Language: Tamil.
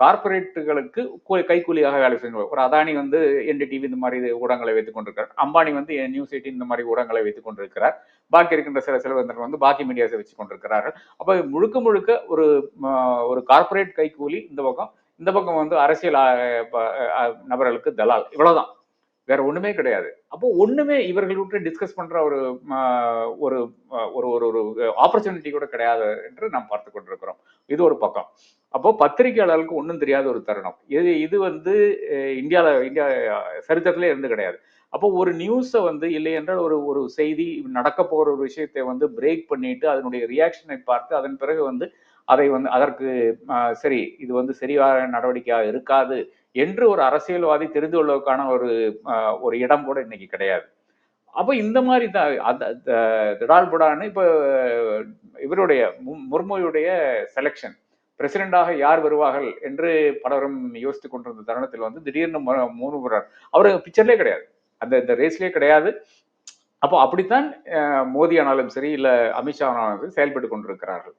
கார்பரேட்டுகளுக்கு கூ- கைக்கூலியாக வேலை செய்யணும். ஒரு அதானி வந்து என்டிடிவி இந்த மாதிரி ஊடகங்களை வைத்துக் கொண்டிருக்கிறார். அம்பானி வந்து நியூஸ் எயிட்டின் இந்த மாதிரி ஊடகங்களை வைத்துக் கொண்டிருக்கிறார். பாக்கி இருக்கின்ற சில செல்வந்தர்கள் வந்து பாக்கி மீடியாஸை வச்சு கொண்டிருக்கிறார்கள். அப்ப முழுக்க முழுக்க ஒரு ஒரு கார்ப்பரேட் கைக்கூலி இந்த பக்கம் இந்த பக்கம் வந்து அரசியல் நபர்களுக்கு தலால். இவ்வளவுதான். வேற ஒண்ணுமே கிடையாது. அப்போ ஒண்ணுமே இவர்கள் விட்டு டிஸ்கஸ் பண்ற ஒரு ஒரு ஒரு ஒரு ஒரு ஆப்பர்ச்சுனிட்டி கூட கிடையாது என்று நாம் பார்த்து கொண்டிருக்கிறோம். இது ஒரு பக்கம். அப்போ பத்திரிகையாளர்களுக்கு ஒன்றும் தெரியாத ஒரு தருணம். இது இது வந்து இந்தியாவில் இந்தியா சரித்திரத்திலே இருந்து கிடையாது. அப்போ ஒரு நியூஸை வந்து இல்லை என்றால் ஒரு ஒரு செய்தி நடக்க போகிற ஒரு விஷயத்தை வந்து பிரேக் பண்ணிட்டு அதனுடைய ரியாக்ஷனை பார்த்து அதன் பிறகு வந்து அதை வந்து அதற்கு சரி இது வந்து சரியான நடவடிக்கையாக இருக்காது என்று ஒரு அரசியல்வாதி தெரிந்து கொள்வதற்கான ஒரு ஒரு இடம் கூட இன்னைக்கு கிடையாது. அப்போ இந்த மாதிரி தான் அந்த த- திடால்புடான்னு இப்போ இவருடைய மு- முர்முயுடைய செலெக்ஷன் பிரசிடெண்டாக யார் வருவார்கள் என்று பலரும் யோசித்துக் கொண்டிருந்த தருணத்தில் வந்து திடீர்னு மு- முர்முறார் அவர் பிக்சர்லேயே கிடையாது. அந்த இந்த ரேஸ்லேயே கிடையாது. அப்போ அப்படித்தான் அஹ், மோடி ஆனாலும் சரி இல்ல அமித்ஷா ஆனாலும் சரி செயல்பட்டு கொண்டிருக்கிறார்கள்.